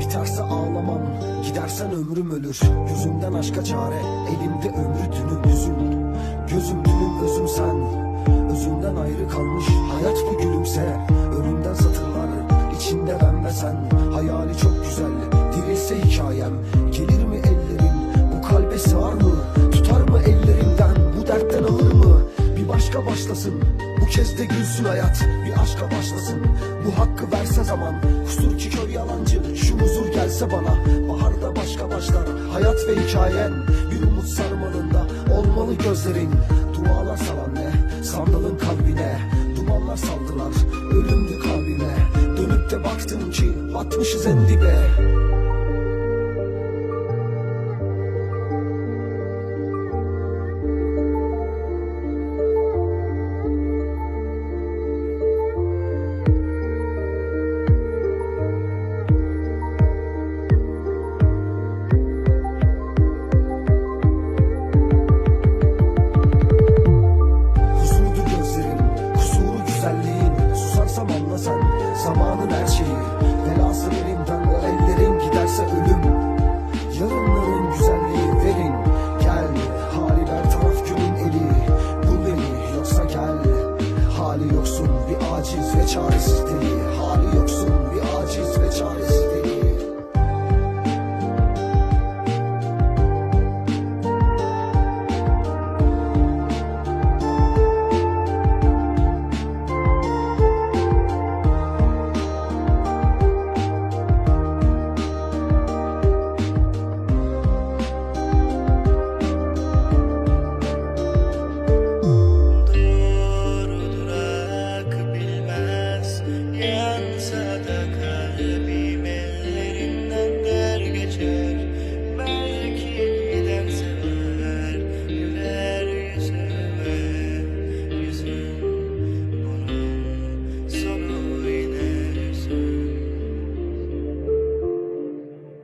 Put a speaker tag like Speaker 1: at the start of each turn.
Speaker 1: Biterse ağlamam Gidersen ömrüm ölür. Gözümden aşka çare Elimde ömrü dünüm yüzüm Gözüm dünüm özüm sen. Özümden ayrı kalmış Hayat bu gülümse. Ölümden satırlar içinde ben ve sen. Hayali çok güzel Dirilse hikayem. Gelir mi ellerin? Bu kalbe sığar mı başlasın. Bu kez de gülsün hayat Bir aşka başlasın. Bu hakkı verse zaman Kusur ki kör yalancı. Şu huzur gelse bana Baharda başka başlar. Hayat ve hikayen Bir umut sarmalında. Olmalı gözlerin Dualar salan ne Sandalın kalbine Dumanlar saldılar. Ölümdü kalbime Dönüp de baktım ki Batmışız en dibe güzelliğin Susarsam anla sen, zamanın her şeyi. Belası elimden o ellerin giderse ölüm. Yarınların güzelliği verin Gel, hali ver taraf günün eli. Bul beni yoksa gel. Hali yoksun bir aciz ve çaresiz deli. Hali yoksun